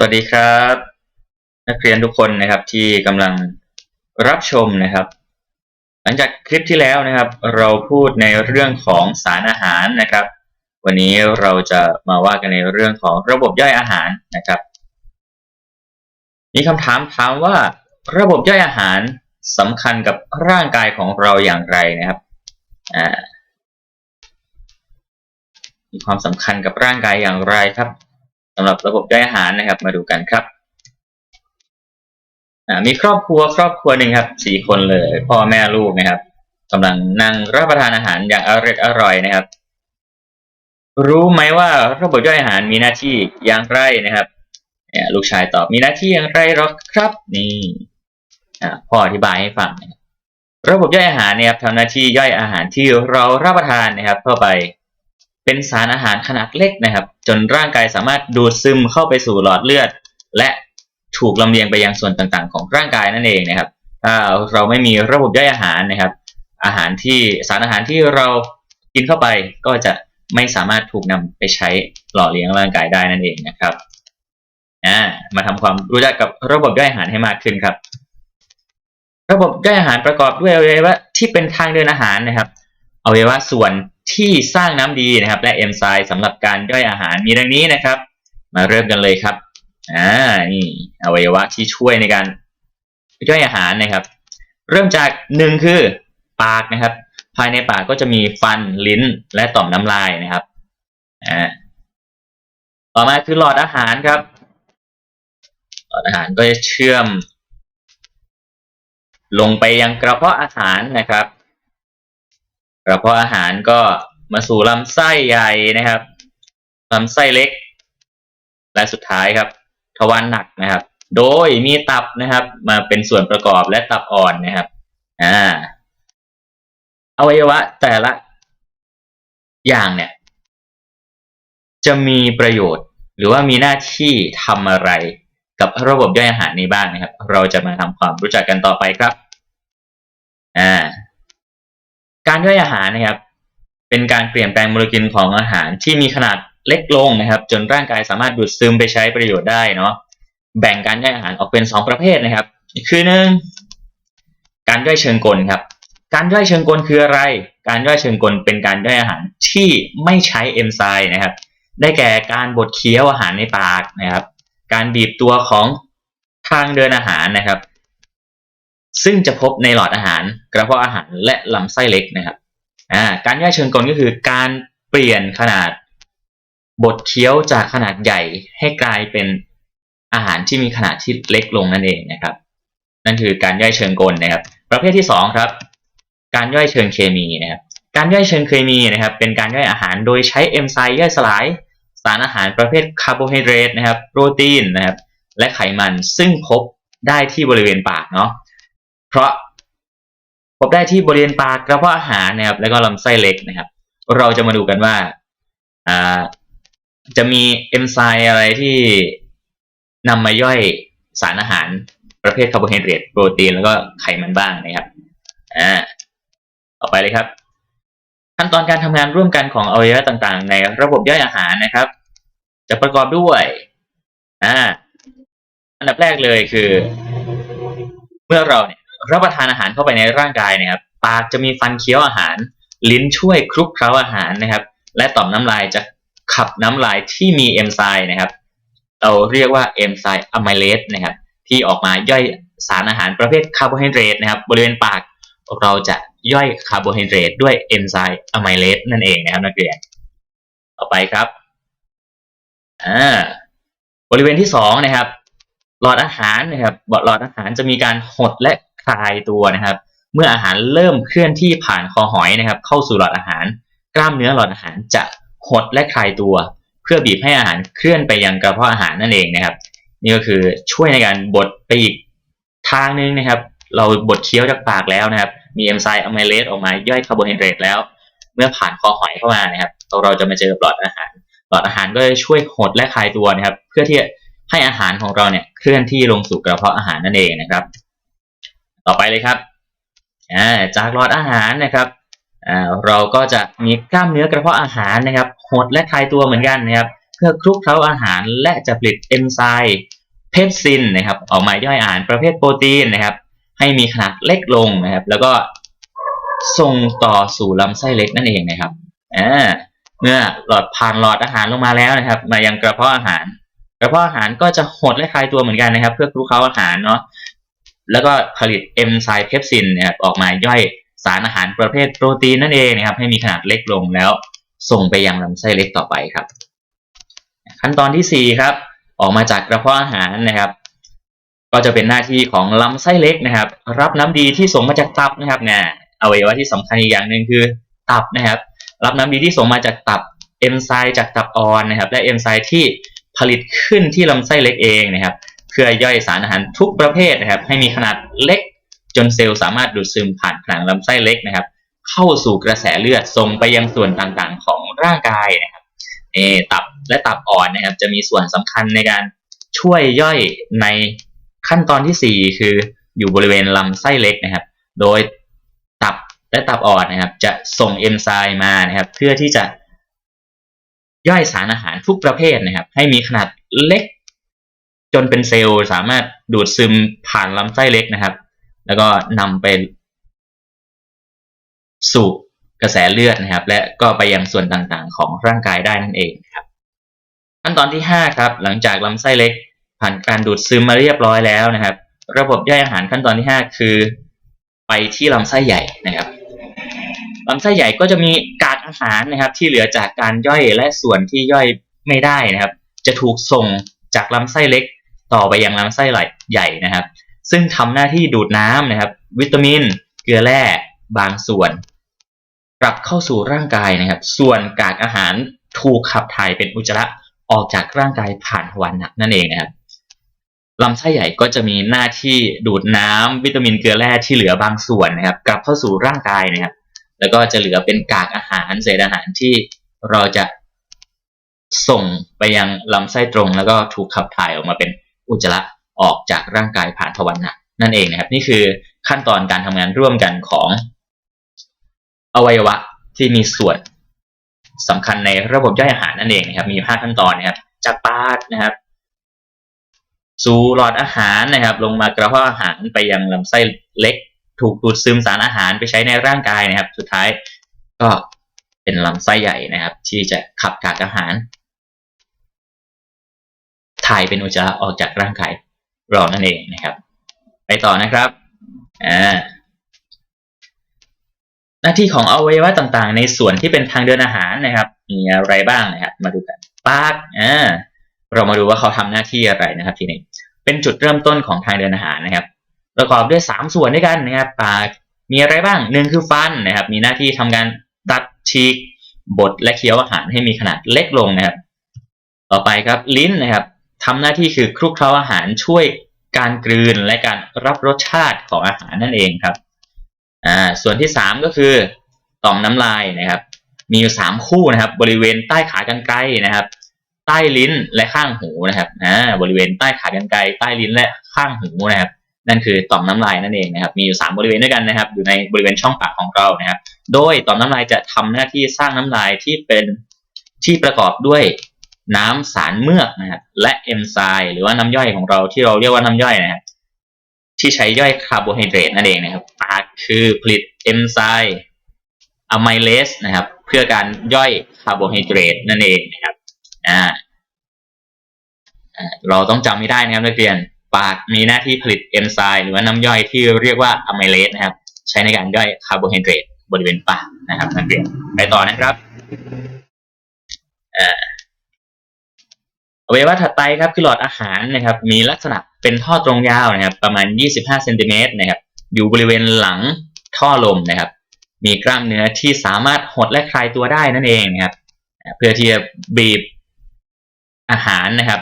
สวัสดีครับ นักเรียนทุกคนนะครับที่กำลังรับชมนะครับ หลังจากคลิปที่แล้วนะครับ เราพูดในเรื่องของสารอาหารนะครับ วันนี้เราจะมาว่ากันในเรื่องของระบบย่อยอาหารนะครับ มีคำถามถามว่า ระบบย่อยอาหารสำคัญกับร่างกายของเราอย่างไรนะครับมีความสำคัญกับร่างกายอย่างไรครับ สำหรับระบบย่อยอาหารนะครับ มาดูกันครับมีครอบครัวครอบครัวหนึ่งครับสี่คนเลย พ่อแม่ลูกนะครับกำลังนั่งรับประทานอาหารอย่างอร่อยอร่อยนะครับ รู้ไหมว่าระบบย่อยอาหารมีหน้าที่อย่างไรนะครับเนี่ยลูกชายตอบมีหน้าที่อย่างไรหรอครับนี่พ่ออธิบายให้ฟังนะครับระบบย่อยอาหารเนี่ยครับทำหน้าที่ย่อยอาหารที่เรารับประทานนะครับ เข้าไป เป็นสารอาหารขนาดเล็กนะครับ จนร่างกายสามารถดูดซึมเข้าไปสู่หลอดเลือด และถูกลำเลียงไปยังส่วนต่างๆ ของร่างกายนั่นเองนะครับถ้าเราไม่มีระบบย่อยอาหารนะครับ อาหารที่สารอาหารที่เรากินเข้าไปก็จะไม่สามารถถูกนำไปใช้หล่อเลี้ยงร่างกายได้นั่นเองนะครับอ่ามาทำความรู้จักกับระบบย่อยอาหารให้มากขึ้นครับ ระบบย่อยอาหารประกอบด้วยอวัยวะที่เป็นทางเดินอาหารนะครับอวัยวะส่วน ที่สร้างน้ำดีนะครับ และเอนไซม์สำหรับการย่อยอาหารมีดังนี้นะครับ มาเริ่มกันเลยครับอ่านี่อวัยวะที่ช่วยในการย่อยอาหารนะครับ เริ่มจากหนึ่งคือปากนะครับ ภายในปากก็จะมีฟันลิ้นและต่อมน้ำลายนะครับอ่าต่อมาคือหลอดอาหารครับ หลอดอาหารก็จะเชื่อม ลงไปยังกระเพาะอาหารนะครับ กระเพาะอาหารก็มาสู่ลำไส้ใหญ่นะครับลำไส้เล็ก และสุดท้ายครับทวารหนักนะครับ โดยมีตับนะครับ มาเป็นส่วนประกอบและตับอ่อนนะครับอ่าอวัยวะแต่ละอย่างเนี่ย จะมีประโยชน์ หรือว่ามีหน้าที่ทำอะไรกับระบบย่อยอาหารนี้บ้างนะครับ เราจะมาทำความรู้จักกันต่อไปครับ อ่า การย่อยอาหารนะครับ เป็นการเปลี่ยนแปลงโมเลกุลของอาหารที่มีขนาดเล็กลงนะครับ จนร่างกายสามารถดูดซึมไปใช้ประโยชน์ได้เนาะแบ่งการย่อยอาหารออกเป็นสองประเภทนะครับ คือหนึ่งการย่อยเชิงกลครับ การย่อยเชิงกลคืออะไร การย่อยเชิงกลเป็นการย่อยอาหารที่ไม่ใช้เอนไซม์นะครับ ได้แก่การบดเคี้ยวอาหารในปากนะครับ การบีบตัวของทางเดินอาหารนะครับ ซึ่งจะพบในหลอดอาหารกระเพาะอาหารและลำไส้เล็กนะครับอ่าการย่อยเชิงกลก็คือการเปลี่ยนขนาดบดเคี้ยวจากขนาดใหญ่ให้กลายเป็นอาหารที่มีขนาดที่เล็กลงนั่นเองนะครับ นั่นคือการย่อยเชิงกลนะครับ ประเภทที่สองครับ การย่อยเชิงเคมีนะครับ การย่อยเชิงเคมีนะครับ เป็นการย่อยอาหารโดยใช้เอนไซม์ย่อยสลาย สารอาหารประเภทคาร์โบไฮเดรตนะครับ โปรตีนนะครับ และไขมันซึ่งพบได้ที่บริเวณปากเนาะ เพราะพบได้ที่บริเวณปากกระเพาะอาหารนะครับ แล้วก็ลำไส้เล็กนะครับ เราจะมาดูกันว่าอ่าจะมีเอนไซม์อะไรที่นำมาย่อยสารอาหารประเภทคาร์โบไฮเดรตโปรตีนแล้วก็ไขมันบ้างนะครับอ่าต่อไปเลยครับ ขั้นตอนการทำงานร่วมกันของอวัยวะต่างๆ ในระบบย่อยอาหารนะครับ จะประกอบด้วยอ่าอันดับแรกเลยคือ เมื่อเราเนี่ย รับประทานอาหารเข้าไปในร่างกายนะครับ ปากจะมีฟันเคี้ยวอาหาร ลิ้นช่วยคลุกเคล้าอาหารนะครับ และต่อมน้ำลายจะขับน้ำลายที่มีเอนไซม์นะครับ เราเรียกว่าเอนไซม์อะไมเลสนะครับ ที่ออกมาย่อยสารอาหารประเภทคาร์โบไฮเดรตนะครับ บริเวณปากเราจะย่อยคาร์โบไฮเดรตด้วยเอนไซม์อะไมเลสนั่นเองนะครับนักเรียน ต่อไปครับอ่าบริเวณที่สองนะครับ หลอดอาหารนะครับหลอดอาหารจะมีการหดและ คลายตัวนะครับ เมื่ออาหารเริ่มเคลื่อนที่ผ่านคอหอยนะครับ เข้าสู่หลอดอาหาร กล้ามเนื้อหลอดอาหารจะหดและคลายตัว เพื่อบีบให้อาหารเคลื่อนไปยังกระเพาะอาหารนั่นเองนะครับ นี่ก็คือช่วยในการบดไปอีกทางนึงนะครับ เราบดเคี้ยวจากปากแล้วนะครับ มีเอนไซม์อะไมเลสออกมาย่อยคาร์โบไฮเดรตแล้ว เมื่อผ่านคอหอยเข้ามานะครับเราจะมาเจอหลอดอาหาร หลอดอาหารก็จะช่วยหดและคลายตัวนะครับ เพื่อที่ให้อาหารของเราเนี่ยเคลื่อนที่ลงสู่กระเพาะอาหารนั่นเองนะครับ ต่อไปเลยครับอ่าจากหลอดอาหารนะครับอ่าเราก็จะมีกล้ามเนื้อกระเพาะอาหารนะครับหดและคลายตัวเหมือนกันนะครับ เพื่อคลุกเคล้าอาหารและจะผลิตเอนไซม์เพปซินนะครับออกมาย่อยอาหารประเภทโปรตีนนะครับ ให้มีขนาดเล็กลงนะครับ แล้วก็ส่งต่อสู่ลำไส้เล็กนั่นเองนะครับอ่าเมื่อหลอดผ่านหลอดอาหารลงมาแล้วนะครับ มายังกระเพาะอาหาร กระเพาะอาหารก็จะหดและคลายตัวเหมือนกันนะครับ เพื่อคลุกเคล้าอาหารเนาะ แล้วก็ผลิตเอนไซม์เพปซินนะครับออกมาย่อยสารอาหารประเภทโปรตีนนั่นเองนะครับ ให้มีขนาดเล็กลงแล้วส่งไปยังลำไส้เล็กต่อไปครับ ขั้นตอนที่สี่ครับ ออกมาจากกระเพาะอาหารนะครับ ก็จะเป็นหน้าที่ของลำไส้เล็กนะครับ รับน้ำดีที่ส่งมาจากตับนะครับเนี่ยอวัยวะที่สำคัญอีกอย่างหนึ่งคือตับนะครับ รับน้ำดีที่ส่งมาจากตับเอนไซม์จากตับอ่อนนะครับ และเอนไซม์ที่ผลิตขึ้นที่ลำไส้เล็กเองนะครับ พื่อย่อยสารอาหารทุกประเภทนะครับ ให้มีขนาดเล็กจนเซลล์สามารถดูดซึมผ่านผนังลำไส้เล็กนะครับ เข้าสู่กระแสเลือดส่งไปยังส่วนต่างๆของร่างกายนะครับเอตับและตับอ่อนนะครับ จะมีส่วนสำคัญในการช่วยย่อยในขั้นตอนที่สี่คืออยู่บริเวณลำไส้เล็กนะครับ โดยตับและตับอ่อนนะครับ จะส่งเอนไซม์มานะครับ เพื่อที่จะย่อยสารอาหารทุกประเภทนะครับ ให้มีขนาดเล็ก จนเป็นเซลล์สามารถดูดซึมผ่านลำไส้เล็กนะครับ แล้วก็นำไปสู่กระแสเลือดนะครับ และก็ไปยังส่วนต่างๆ ของร่างกายได้นั่นเองครับ ขั้นตอนที่ห้าครับ หลังจากลำไส้เล็ก ผ่านการดูดซึมมาเรียบร้อยแล้วนะครับ ระบบย่อยอาหารขั้นตอนที่ห้าคือ ไปที่ลำไส้ใหญ่นะครับลำไส้ใหญ่ก็จะมีกากอาหารนะครับ ที่เหลือจากการย่อยและส่วนที่ย่อยไม่ได้นะครับ จะถูกส่งจากลำไส้เล็ก ต่อไปยังลำไส้ใหญ่นะครับ ซึ่งทำหน้าที่ดูดน้ำนะครับ วิตามิน เกลือแร่บางส่วน กลับเข้าสู่ร่างกายนะครับ ส่วนกากอาหารถูกขับถ่ายเป็นอุจจาระออกจากร่างกายผ่านทวารหนักนั่นเองนะครับลำไส้ใหญ่ก็จะมีหน้าที่ดูดน้ำวิตามินเกลือแร่ที่เหลือบางส่วนนะครับ กลับเข้าสู่ร่างกายนะครับ แล้วก็จะเหลือเป็นกากอาหารเศษอาหารที่เราจะส่งไปยังลำไส้ตรง แล้วก็ถูกขับถ่ายออกมาเป็น อุจจาระออกจากร่างกายผ่านทวารหนักนั่นเองนะครับ นี่คือขั้นตอนการทำงานร่วมกันของอวัยวะที่มีส่วนสำคัญในระบบย่อยอาหารนั่นเองนะครับ มีห้าขั้นตอนนะครับ จากปากนะครับ สู่หลอดอาหารนะครับ ลงมากระเพาะอาหารไปยังลำไส้เล็ก ถูกดูดซึมสารอาหารไปใช้ในร่างกายนะครับ สุดท้ายก็เป็นลำไส้ใหญ่นะครับ ที่จะขับกากอาหาร ถ่ายเป็นอุจจาระออกจากร่างกายเรานั่นเองนะครับ ไปต่อนะครับอ่าหน้าที่ของอวัยวะต่างๆ ในส่วนที่เป็นทางเดินอาหารนะครับ มีอะไรบ้างนะครับ มาดูกันปากอ่าเรามาดูว่าเขาทำหน้าที่อะไรนะครับ ทีนี้เป็นจุดเริ่มต้นของทางเดินอาหารนะครับ ประกอบด้วยสามส่วนด้วยกันนะครับ ปากมีอะไรบ้างหนึ่งคือฟันนะครับ มีหน้าที่ทำการตัดฉีกบดและเคี้ยวอาหารให้มีขนาดเล็กลงนะครับ ต่อไปครับลิ้นนะครับ ทำหน้าที่คือคลุกเคล้าอาหารช่วยการกลืนและการรับรสชาติของอาหารนั่นเองครับอ่าส่วนที่สามก็คือต่อมน้ำลายนะครับ มีอยู่สามคู่นะครับ บริเวณใต้ขากรรไกรนะครับ ใต้ลิ้นและข้างหูนะครับอ่าบริเวณใต้ขากรรไกรใต้ลิ้นและข้างหูนะครับ นั่นคือต่อมน้ำลายนั่นเองนะครับ มีอยู่สามบริเวณด้วยกันนะครับ อยู่ในบริเวณช่องปากของเรานะครับ โดยต่อมน้ำลายจะทำหน้าที่สร้างน้ำลายที่เป็นที่ประกอบด้วย น้ำสารเมือกนะครับและเอนไซม์หรือว่าน้ำย่อยของเราที่เราเรียกว่าน้ำย่อยนะครับที่ใช้ย่อยคาร์โบไฮเดรตนั่นเองนะครับปาคือผลิตเอนไซม์อะไมเลสนะครับ เพื่อการย่อยคาร์โบไฮเดรตนั่นเองนะครับอ่าเราต้องจำไม่ได้นะครับนักเรียนปากมีหน้าที่ผลิตเอนไซม์หรือว่าน้ำย่อยที่เรียกว่าอะไมเลสนะครับ ใช้ในการย่อยคาร์โบไฮเดรตบริเวณปากนะครับนักเรียนไปต่อนะครับอ่า อวัยวะถัดไปครับคือหลอดอาหารนะครับ มีลักษณะเป็นท่อตรงยาวนะครับ ประมาณ 25เซนติเมตรนะครับ อยู่บริเวณหลังท่อลมนะครับ มีกล้ามเนื้อที่สามารถหดและคลายตัวได้นั่นเองนะครับ เพื่อที่จะบีบอาหารนะครับ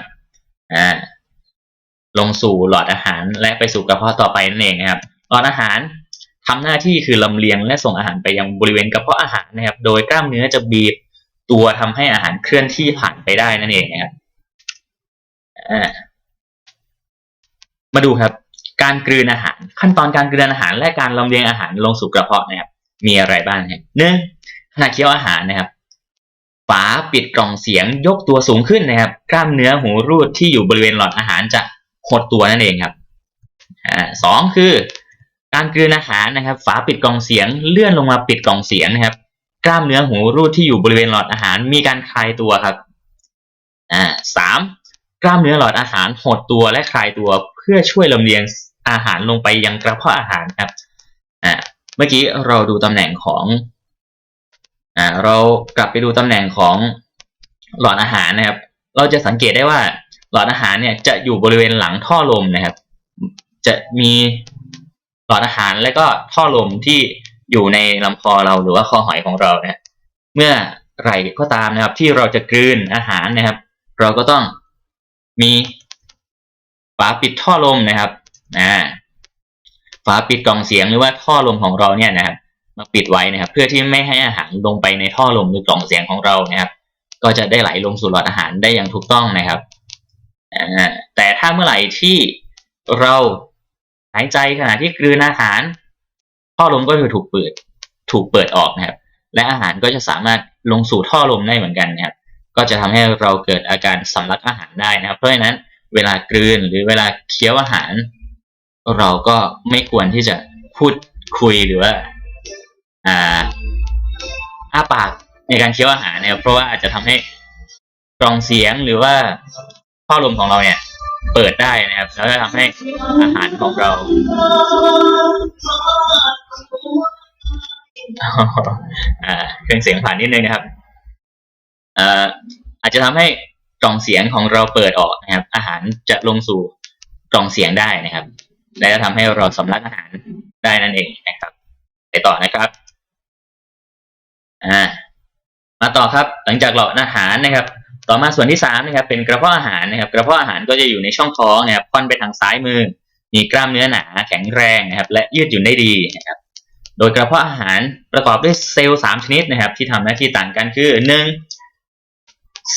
ลงสู่หลอดอาหารและไปสู่กระเพาะต่อไปนั่นเองนะครับ หลอดอาหารทำหน้าที่คือลำเลียงและส่งอาหารไปยังบริเวณกระเพาะอาหารนะครับ โดยกล้ามเนื้อจะบีบตัวทำให้อาหารเคลื่อนที่ผ่านไปได้นั่นเองนะครับ มาดูครับ การกลืนอาหาร ขั้นตอนการกลืนอาหารและการลำเลียงอาหารลงสู่กระเพาะนะครับ มีอะไรบ้างครับหนึ่งขณะเคี้ยวอาหารนะครับฝาปิดกล่องเสียงยกตัวสูงขึ้นนะครับ กล้ามเนื้อหูรูดที่อยู่บริเวณหลอดอาหารจะหดตัวนั่นเองครับอ่าสองคือ การกลืนอาหารนะครับ ฝาปิดกล่องเสียงเลื่อนลงมาปิดกล่องเสียงนะครับ กล้ามเนื้อหูรูดที่อยู่บริเวณหลอดอาหารมีการคลายตัวครับอ่าสาม ล้ามเนื้อหลอดอาหารหดตัวและคลายตัวเพื่อช่วยลำเลียงอาหารลงไปยังกระเพาะอาหารครับอ่าเมื่อกี้เราดูตำแหน่งของอ่าเรากลับไปดูตำแหน่งของหลอดอาหารนะครับ เราจะสังเกตได้ว่าหลอดอาหารเนี่ยจะอยู่บริเวณหลังท่อลมนะครับ จะมีหลอดอาหารและก็ท่อลมที่อยู่ในลำคอเราหรือว่าคอหอยของเราเนี่ยเมื่อไหรก็ตามนะครับ ที่เราจะกลืนอาหารนะครับ เราก็ต้อง มีฝาปิดท่อลมนะครับอ่าฝาปิดกล่องเสียงหรือว่าท่อลมของเราเนี่ยนะครับมาปิดไว้นะครับ เพื่อที่ไม่ให้อาหารลงไปในท่อลมหรือกล่องเสียงของเรานะครับ ก็จะได้ไหลลงสู่หลอดอาหารได้อย่างถูกต้องนะครับแต่ถ้าเมื่อไหร่ที่เราหายใจขณะที่กลืนอาหาร ท่อลมก็จะถูกเปิด ถูกเปิดออกนะครับ และอาหารก็จะสามารถลงสู่ท่อลมได้เหมือนกันนะครับ ก็จะทำให้เราเกิดอาการสำลักอาหารได้นะครับเพราะฉะนั้นเวลากลืนหรือเวลาเคี้ยวอาหาร เราก็ไม่ควรที่จะพูดคุยหรือว่าอ่าอ้าปากในการเคี้ยวอาหารนะครับเพราะว่าอาจจะทำให้กรองเสียงหรือว่าท่อลมของเราเนี่ยเปิดได้นะครับแล้วจะทำให้อาหารของเราอ่าเครื่องเสียงผ่านนิดนึงนะครับ อาจจะทำให้กล่องเสียงของเราเปิดออกนะครับ อาหารจะลงสู่กล่องเสียงได้นะครับและจะทำให้เราสำลักอาหารได้นั่นเองนะครับ ไปต่อนะครับอ่ามาต่อครับ หลังจากหลอดอาหารนะครับ ต่อมาส่วนที่สามนะครับ เป็นกระเพาะอาหารนะครับ กระเพาะอาหารก็จะอยู่ในช่องท้องนะครับค่อนไปทางซ้ายมือ มีกล้ามเนื้อหนาแข็งแรงนะครับ และยืดหยุ่นได้ดีนะครับ โดยกระเพาะอาหารประกอบด้วยเซลล์สามชนิดนะครับ ที่ทำหน้าที่ต่างกันคือหนึ่ง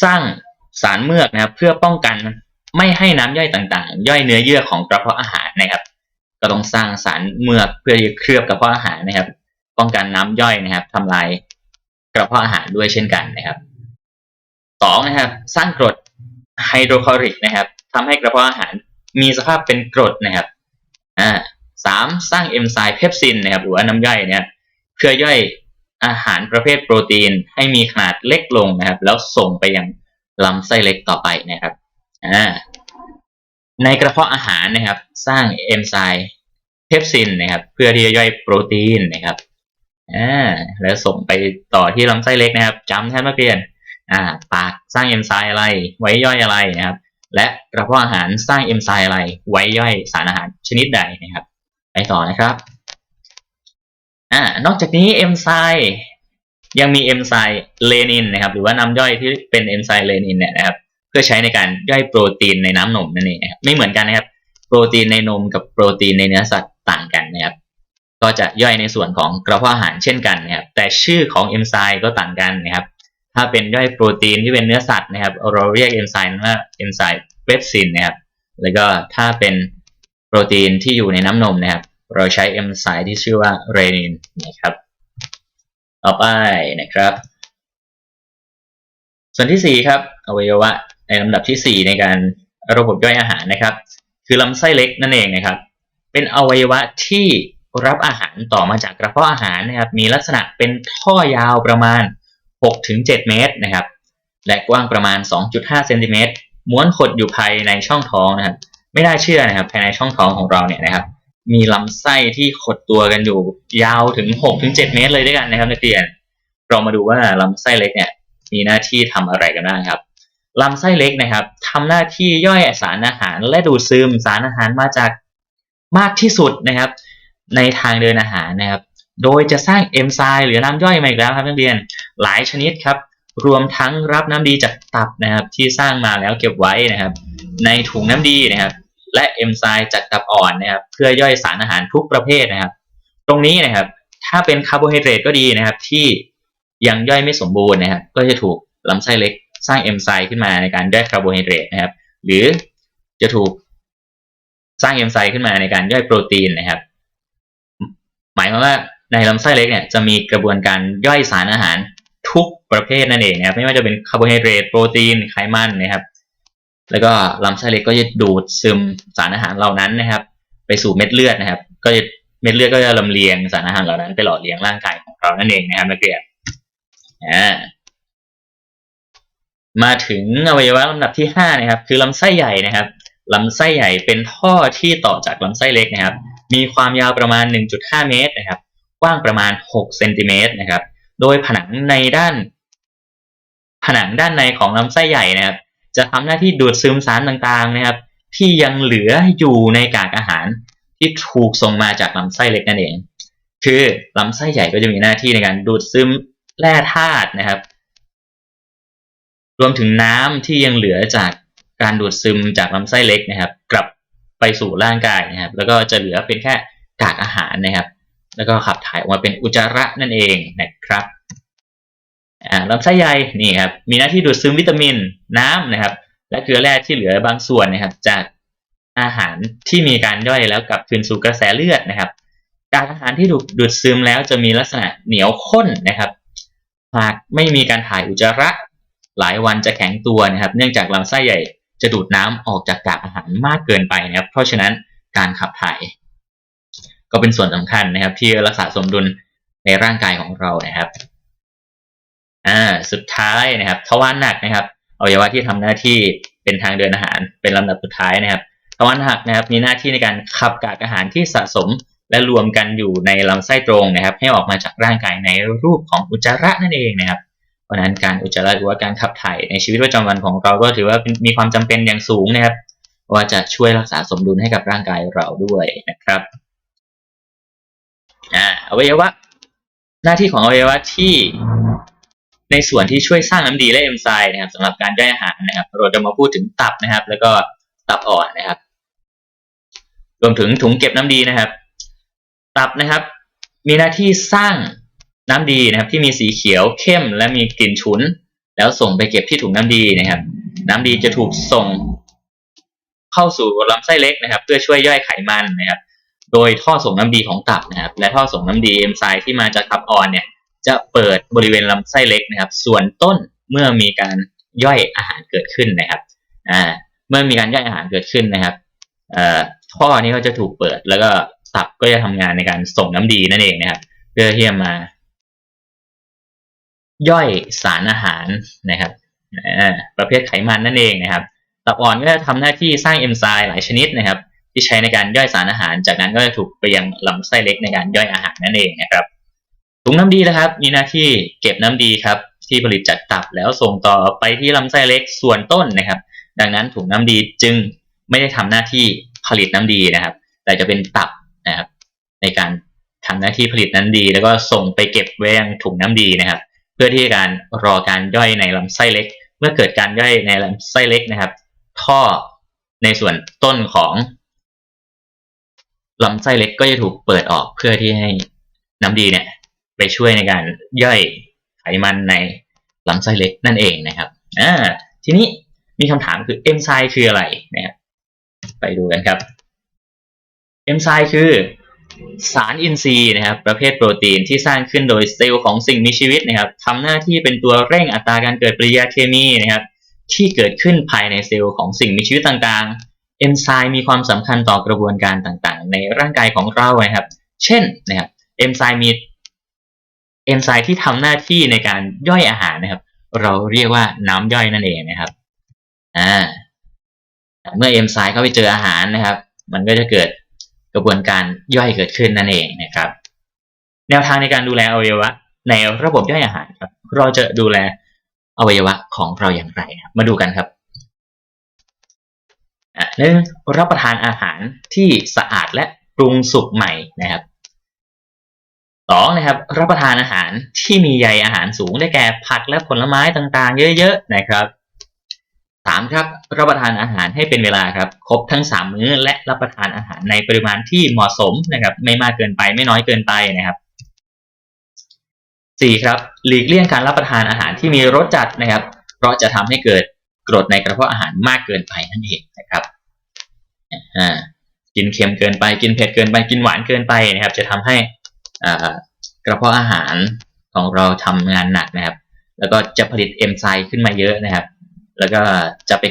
สร้างสารเมือกนะครับ เพื่อป้องกันไม่ให้น้ำย่อยต่างๆ ย่อยเนื้อเยื่อของกระเพาะอาหารนะครับ ก็ต้องสร้างสารเมือกเพื่อเคลือบกระเพาะอาหารนะครับ ป้องกันน้ำย่อยนะครับทำลายกระเพาะอาหารด้วยเช่นกันนะครับสองนะครับ สร้างกรดไฮโดรคลอริกนะครับทำให้กระเพาะอาหารมีสภาพเป็นกรดนะครับอ่าสามสร้างเอนไซม์เพปซินนะครับหรือว่าน้ำย่อยเนี่ยเพื่อย่อย อาหารประเภทโปรตีนให้มีขนาดเล็กลงนะครับ แล้วส่งไปยังลำไส้เล็กต่อไปนะครับอ่าในกระเพาะอาหารนะครับ สร้างเอนไซม์เพปซินนะครับ เพื่อที่จะย่อยโปรตีนนะครับอ่าแล้วส่งไปต่อที่ลำไส้เล็กนะครับจำท่านนักเรียนอ่าปากสร้างเอนไซม์อะไร ไว้ย่อยอะไรนะครับ และกระเพาะอาหารสร้างเอนไซม์อะไร ไว้ย่อยสารอาหารชนิดใดนะครับ ไปต่อนะครับ อ่านอกจากนี้เอนไซม์ยังมีเอนไซม์เลนินนะครับ หรือว่าน้ำย่อยที่เป็นเอนไซม์เลนินเนี่ยนะครับ เพื่อใช้ในการย่อยโปรตีนในน้ำนมนั่นเองไม่เหมือนกันนะครับ โปรตีนในนมกับโปรตีนในเนื้อสัตว์ต่างกันนะครับ ก็จะย่อยในส่วนของกระเพาะอาหารเช่นกันนะครับ แต่ชื่อของเอนไซม์ก็ต่างกันนะครับ ถ้าเป็นย่อยโปรตีนที่เป็นเนื้อสัตว์นะครับ เราเรียกเอนไซม์ว่าเอนไซม์เปปซินนะครับ แล้วก็ถ้าเป็นโปรตีนที่อยู่ในน้ำนมนะครับ เราใช้เอนไซม์ที่ชื่อว่าเรนินนะครับ ต่อไปนะครับ ส่วนที่สี่ครับ อวัยวะในลำดับที่สี่ในการระบบย่อยอาหารนะครับ คือลำไส้เล็กนั่นเองนะครับ เป็นอวัยวะที่รับอาหารต่อมาจากกระเพาะอาหารนะครับ มีลักษณะเป็นท่อยาวประมาณ 6-7 เมตรนะครับ และกว้างประมาณ 2.5 เซนติเมตรม้วนขดอยู่ภายในช่องท้องนะครับ ไม่น่าเชื่อนะครับ ภายในช่องท้องของเราเนี่ยนะครับ มีลำไส้ที่ขดตัวกันอยู่ ยาวถึง6-7เจ็ดเมตรเลยด้วยกันนะครับนักเรียน เรามาดูว่าลำไส้เล็กเนี่ย มีหน้าที่ทำอะไรกันบ้างครับลำไส้เล็กนะครับทำหน้าที่ย่อยสารอาหารและดูดซึมสารอาหารมาจากมากที่สุดนะครับ ในทางเดินอาหารนะครับ โดยจะสร้างเอนไซม์หรือน้ำย่อยมาอีกแล้วครับนักเรียนหลายชนิดครับ รวมทั้งรับน้ำดีจากตับนะครับ ที่สร้างมาแล้วเก็บไว้นะครับ ในถุงน้ำดีนะครับ และเอนไซม์จากตับอ่อนนะครับเพื่อย่อยสารอาหารทุกประเภทนะครับ ตรงนี้นะครับ ถ้าเป็นคาร์โบไฮเดรตก็ดีนะครับ ที่ยังย่อยไม่สมบูรณ์นะครับ ก็จะถูกลำไส้เล็กสร้างเอนไซม์ขึ้นมาในการย่อยคาร์โบไฮเดรตนะครับ หรือจะถูกสร้างเอนไซม์ขึ้นมาในการย่อยโปรตีนนะครับ หมายความว่าในลำไส้เล็กเนี่ยจะมีกระบวนการย่อยสารอาหารทุกประเภทนั่นเองนะครับ ไม่ว่าจะเป็นคาร์โบไฮเดรตโปรตีนไขมันนะครับ แล้วก็ลำไส้เล็กก็จะดูดซึมสารอาหารเหล่านั้นนะครับ ไปสู่เม็ดเลือดนะครับ ก็จะเม็ดเลือดก็จะลำเลียงสารอาหารเหล่านั้นไปหล่อเลี้ยงร่างกายของเรานั่นเองนะครับนักเรียนอ่ามาถึงอวัยวะลำดับที่ห้านะครับ คือลำไส้ใหญ่นะครับลำไส้ใหญ่เป็นท่อที่ต่อจากลำไส้เล็กนะครับ มีความยาวประมาณ 1.5 เมตรนะครับ กว้างประมาณ 6 เซนติเมตรนะครับ โดยผนังในด้าน ผนังด้านในของลำไส้ใหญ่นะครับ จะทำหน้าที่ดูดซึมสารต่างๆนะครับ ที่ยังเหลืออยู่ในกากอาหารที่ถูกส่งมาจากลำไส้เล็กนั่นเอง คือลำไส้ใหญ่ก็จะมีหน้าที่ในการดูดซึมแร่ธาตุนะครับ รวมถึงน้ำที่ยังเหลือจากการดูดซึมจากลำไส้เล็กนะครับ กลับไปสู่ร่างกายนะครับ แล้วก็จะเหลือเป็นแค่กากอาหารนะครับ แล้วก็ขับถ่ายออกมาเป็นอุจจาระนั่นเองนะครับ อ่าลำไส้ใหญ่นี่ครับมีหน้าที่ดูดซึมวิตามินน้ำนะครับ และเกลือแร่ที่เหลือบางส่วนนะครับ จากอาหารที่มีการย่อยแล้วกลับคืนสู่กระแสเลือดนะครับกากอาหารที่ถูกดูดซึมแล้วจะมีลักษณะเหนียวข้นนะครับหากไม่มีการถ่ายอุจจาระหลายวันจะแข็งตัวนะครับ เนื่องจากลำไส้ใหญ่จะดูดน้ำออกจากกากอาหารมากเกินไปนะครับ เพราะฉะนั้นการขับถ่าย ก็เป็นส่วนสำคัญนะครับ ที่รักษาสมดุลในร่างกายของเรานะครับ อ่าสุดท้ายนะครับทวารหนักนะครับอวัยวะที่ทำหน้าที่เป็นทางเดินอาหาร เป็นลำดับสุดท้ายนะครับทวารหนักนะครับ มีหน้าที่ในการขับกากอาหารที่สะสมและรวมกันอยู่ในลำไส้ตรงนะครับ ให้ออกมาจากร่างกายในรูปของอุจจาระนั่นเองนะครับเพราะฉะนั้นการอุจจาระหรือว่าการขับถ่ายในชีวิตประจำวันของเราก็ถือว่ามีความจำเป็นอย่างสูงนะครับ ว่าจะช่วยรักษาสมดุลให้กับร่างกายเราด้วยนะครับอ่าอวัยวะ หน้าที่ของอวัยวะที่ ในส่วนที่ช่วยสร้างน้ำดีและเอนไซม์นะครับสำหรับการย่อยอาหารนะครับเราจะมาพูดถึงตับนะครับ แล้วก็ตับอ่อนนะครับ รวมถึงถุงเก็บน้ำดีนะครับ ตับนะครับ มีหน้าที่สร้างน้ำดีนะครับ ที่มีสีเขียวเข้ม และมีกลิ่นฉุน แล้วส่งไปเก็บที่ถุงน้ำดีนะครับ น้ำดีจะถูกส่งเข้าสู่ลำไส้เล็กนะครับ เพื่อช่วยย่อยไขมันนะครับ โดยท่อส่งน้ำดีของตับนะครับ และท่อส่งน้ำดีเอนไซม์ที่มาจากตับอ่อนเนี่ย จะเปิดบริเวณลำไส้เล็กนะครับ ส่วนต้นเมื่อมีการย่อยอาหารเกิดขึ้นนะครับอ่าเมื่อมีการย่อยอาหารเกิดขึ้นนะครับเอ่อท่อนี้ก็จะถูกเปิดแล้วก็ตับก็จะทำงานในการส่งน้ำดีนั่นเองนะครับ เพื่อที่จะมา ย่อยสารอาหารนะครับประเภทไขมันนั่นเองนะครับ ตับอ่อนก็จะทำหน้าที่สร้างเอนไซม์หลายชนิดนะครับ ที่ใช้ในการย่อยสารอาหาร จากนั้นก็จะถูกไปยังลำไส้เล็กในการย่อยอาหารนั่นเองนะครับ ถุงน้ำดีนะครับ มีหน้าที่เก็บน้ำดีครับ ที่ผลิตจากตับแล้วส่งต่อไปที่ลำไส้เล็กส่วนต้นนะครับ ดังนั้นถุงน้ำดีจึงไม่ได้ทำหน้าที่ผลิตน้ำดีนะครับ แต่จะเป็นตับนะครับ ในการทำหน้าที่ผลิตน้ำดี แล้วก็ส่งไปเก็บไว้ยังถุงน้ำดีนะครับ เพื่อที่การรอการย่อยในลำไส้เล็ก เมื่อเกิดการย่อยในลำไส้เล็กนะครับ ท่อในส่วนต้นของลำไส้เล็กก็จะถูกเปิดออกเพื่อที่ให้น้ำดีเนี่ย ไปช่วยในการย่อยไขมันในลำไส้เล็กนั่นเองนะครับอ่าทีนี้มีคำถามคือเอนไซม์คืออะไรนะครับไปดูกันครับเอนไซม์คือสารอินทรีย์นะครับ ประเภทโปรตีนที่สร้างขึ้นโดยเซลล์ของสิ่งมีชีวิตนะครับทำหน้าที่เป็นตัวเร่งอัตราการเกิดปฏิกิริยาเคมีนะครับ ที่เกิดขึ้นภายในเซลล์ของสิ่งมีชีวิตต่างๆ เอนไซม์มีความสำคัญต่อกระบวนการต่างๆ ในร่างกายของเรานะครับ เช่นนะครับ เอนไซม์มี เอนไซม์ที่ทำหน้าที่ในการย่อยอาหารนะครับ เราเรียกว่าน้ำย่อยนั่นเองนะครับอ่าเมื่อเอนไซม์เข้าไปเจออาหารนะครับ มันก็จะเกิดกระบวนการย่อยเกิดขึ้นนั่นเองนะครับ แนวทางในการดูแลอวัยวะ ในระบบย่อยอาหารครับ เราจะดูแลอวัยวะของเราอย่างไร มาดูกันครับหนึ่งรับประทานอาหารที่สะอาดและปรุงสุกใหม่นะครับ สองนะครับรับประทานอาหารที่มีใยอาหารสูงได้แก่ผักและผลไม้ต่างๆ เยอะๆนะครับสามครับรับประทานอาหารให้เป็นเวลาครับครบทั้งสามมื้อ และรับประทานอาหารในปริมาณที่เหมาะสมนะครับ ไม่มากเกินไปไม่น้อยเกินไปนะครับสี่ครับหลีกเลี่ยงการรับประทานอาหารที่มีรสจัดนะครับ เพราะจะทำให้เกิดกรดในกระเพาะอาหารมากเกินไปนั่นเองนะครับอ่ากินเค็มเกินไปกินเผ็ดเกินไปกินหวานเกินไปนะครับ จะทำให้ กระเพาะอาหารของเราทำงานหนักนะครับ แล้วก็จะผลิตเอนไซม์ขึ้นมาเยอะนะครับ แล้วก็จะไป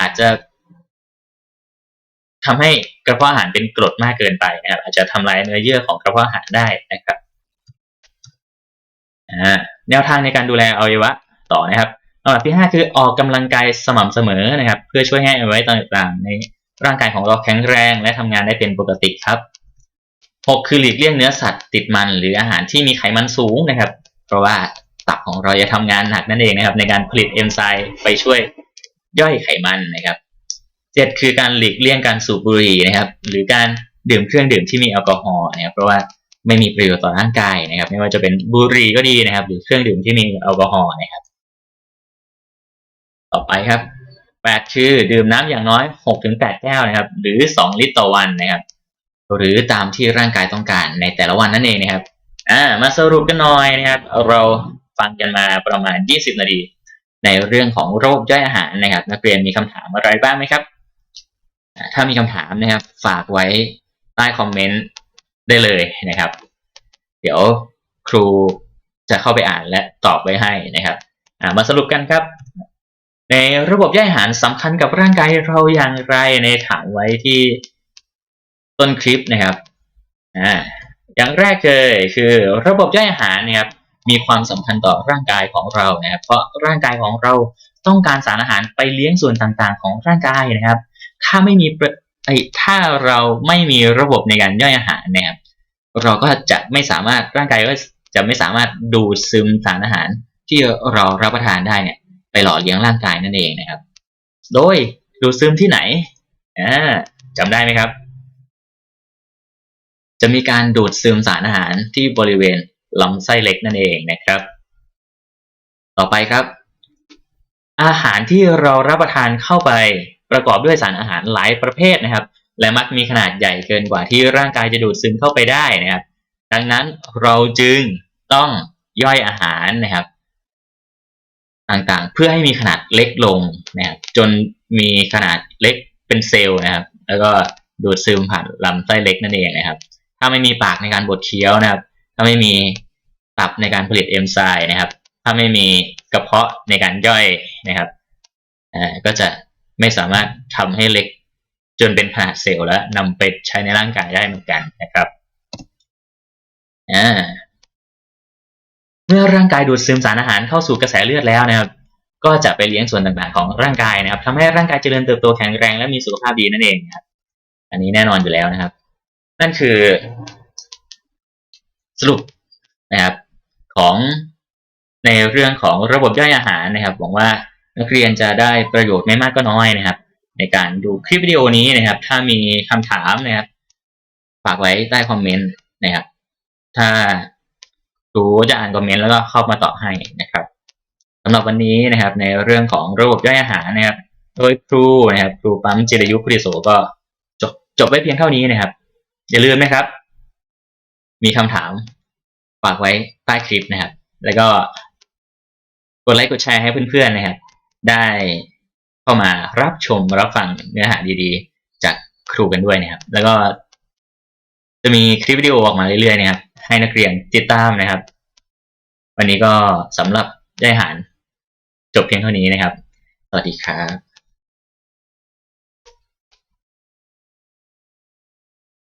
อาจจะทำให้กระเพาะอาหารเป็นกรดมากเกินไปนะครับ อาจจะทำลายเนื้อเยื่อของกระเพาะอาหารได้นะครับอ่าแนวทางในการดูแลอวัยวะต่อนะครับลำดับที่ห้าคือออกกำลังกายสม่ำเสมอนะครับ เพื่อช่วยให้อวัยวะต่างๆ ในร่างกายของเราแข็งแรงและทำงานได้เป็นปกติครับ หกคือหลีกเลี่ยงเนื้อสัตว์ติดมันหรืออาหารที่มีไขมันสูงนะครับ เพราะว่าตับของเราจะทำงานหนักนั่นเองนะครับ ในการผลิตเอนไซม์ไปช่วยย่อยไขมันนะครับเจ็ดคือการหลีกเลี่ยงการสูบบุหรี่นะครับ หรือการดื่มเครื่องดื่มที่มีแอลกอฮอล์นะครับ เพราะว่าไม่มีประโยชน์ต่อร่างกายนะครับ ไม่ว่าจะเป็นบุหรี่ก็ดีนะครับ หรือเครื่องดื่มที่มีแอลกอฮอล์นะครับ ต่อไปครับแปดคือดื่มน้ำอย่างน้อยหกถึงแก้วนะครับ หรือสองลิตรต่อวันนะครับ หรือตามที่ร่างกายต้องการในแต่ละวันนั่นเองนะครับอ่ามาสรุปกันหน่อยนะครับ เราฟังกันมาประมาณ 20 นาที ในเรื่องของโรคย่อยอาหารนะครับ นักเรียนมีคำถามอะไรบ้างไหมครับ ถ้ามีคำถามนะครับ ฝากไว้ใต้คอมเมนต์ได้เลยนะครับ เดี๋ยวครูจะเข้าไปอ่านและตอบไว้ให้นะครับมาสรุปกันครับ ในระบบย่อยอาหารสำคัญกับร่างกายเราอย่างไรในถามไว้ที่ ต้นคลิปนะครับอ่าอย่างแรกเลยคือระบบย่อยอาหารนะครับมีความสำคัญต่อร่างกายของเรานะครับเพราะร่างกายของเราต้องการสารอาหารไปเลี้ยงส่วนต่างๆ ของร่างกายนะครับ ถ้าไม่มีไอถ้าเราไม่มีระบบในการย่อยอาหารนะครับเราก็จะไม่สามารถร่างกายก็จะไม่สามารถดูดซึมสารอาหารที่เรารับประทานได้เนี่ย ไปหล่อเลี้ยงร่างกายนั่นเองนะครับ โดยดูดซึมที่ไหนอ่าจำได้ไหมครับ จะมีการดูดซึมสารอาหารที่บริเวณลำไส้เล็กนั่นเองนะครับ ต่อไปครับ อาหารที่เรารับประทานเข้าไปประกอบด้วยสารอาหารหลายประเภทนะครับ และมักมีขนาดใหญ่เกินกว่าที่ร่างกายจะดูดซึมเข้าไปได้นะครับ ดังนั้นเราจึงต้องย่อยอาหารนะครับ ต่างๆ เพื่อให้มีขนาดเล็กลงนะครับ จนมีขนาดเล็กเป็นเซลล์นะครับ แล้วก็ดูดซึมผ่านลำไส้เล็กนั่นเองนะครับ ถ้าไม่มีปากในการบดเคี้ยวนะครับ ถ้าไม่มีตับในการผลิตเอนไซม์นะครับ ถ้าไม่มีกระเพาะในการย่อยนะครับอ่าก็จะไม่สามารถทำให้เล็กจนเป็นขนาดเซลล์แล้วนำไปใช้ในร่างกายได้เหมือนกันนะครับอ่าเมื่อร่างกายดูดซึมสารอาหารเข้าสู่กระแสเลือดแล้วนะครับ ก็จะไปเลี้ยงส่วนต่างๆของร่างกายนะครับทำให้ร่างกายเจริญเติบโตแข็งแรงและมีสุขภาพดีนั่นเองครับ อันนี้แน่นอนอยู่แล้วนะครับ นั่นคือสรุปนะครับของในเรื่องของระบบย่อยอาหารนะครับหวังว่านักเรียนจะได้ประโยชน์ไม่มากก็น้อยนะครับ ในการดูคลิปวิดีโอนี้นะครับ ถ้ามีคำถามนะครับ ฝากไว้ใต้คอมเมนต์นะครับ ถ้ารู้จะอ่านคอมเมนต์แล้วก็เข้ามาตอบให้นะครับสำหรับวันนี้นะครับ ในเรื่องของระบบย่อยอาหารนะครับ โดยครูนะครับครูปั๊มจิรยุคริโสก็จบจบไว้เพียงเท่านี้นะครับ อย่าลืมนะครับ มีคำถามฝากไว้ใต้คลิปนะครับ แล้วก็กดไลค์กดแชร์ให้เพื่อนๆนะครับ ได้เข้ามารับชมรับฟังเนื้อหาดีๆ จากครูกันด้วยนะครับ แล้วก็จะมีคลิปวิดีโอออกมาเรื่อยๆนะครับ ให้นักเรียนติดตามนะครับ วันนี้ก็สำหรับได้หารจบเพียงเท่านี้นะครับ สวัสดีครับ